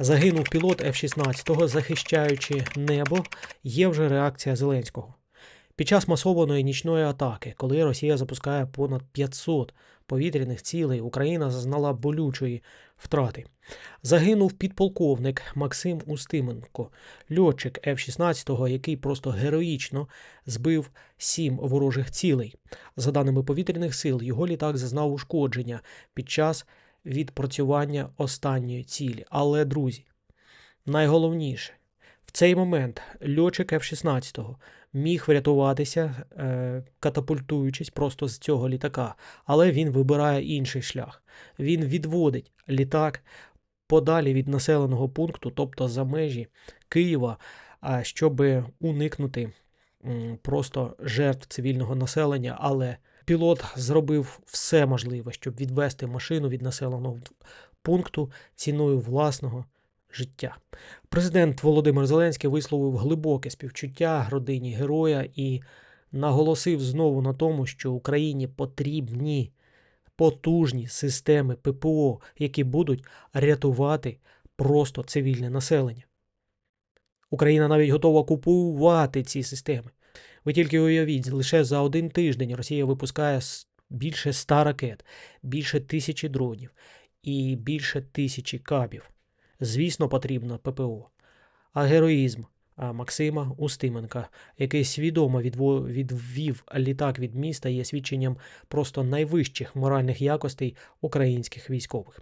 Загинув пілот F-16, захищаючи небо, є вже реакція Зеленського. Під час масованої нічної атаки, коли Росія запускає понад 500 повітряних цілей, Україна зазнала болючої втрати. Загинув підполковник Максим Устименко, льотчик F-16, який просто героїчно збив сім ворожих цілей. За даними повітряних сил, його літак зазнав ушкодження під час відпрацювання останньої цілі. Але, друзі, найголовніше, в цей момент льотчик F-16 міг врятуватися, е, катапультуючись просто з цього літака, але він вибирає інший шлях. Він відводить літак подалі від населеного пункту, тобто за межі Києва, а, щоб уникнути просто жертв цивільного населення. Але пілот зробив все можливе, щоб відвести машину від населеного пункту ціною власного життя. Президент Володимир Зеленський висловив глибоке співчуття родині героя і наголосив знову на тому, що Україні потрібні потужні системи ППО, які будуть рятувати просто цивільне населення. Україна навіть готова купувати ці системи. Ви тільки уявіть, лише за один тиждень Росія випускає більше ста ракет, більше тисячі дронів і більше тисячі кабів. Звісно, потрібно ППО. А героїзм Максима Устименка, який свідомо відвів літак від міста, є свідченням просто найвищих моральних якостей українських військових.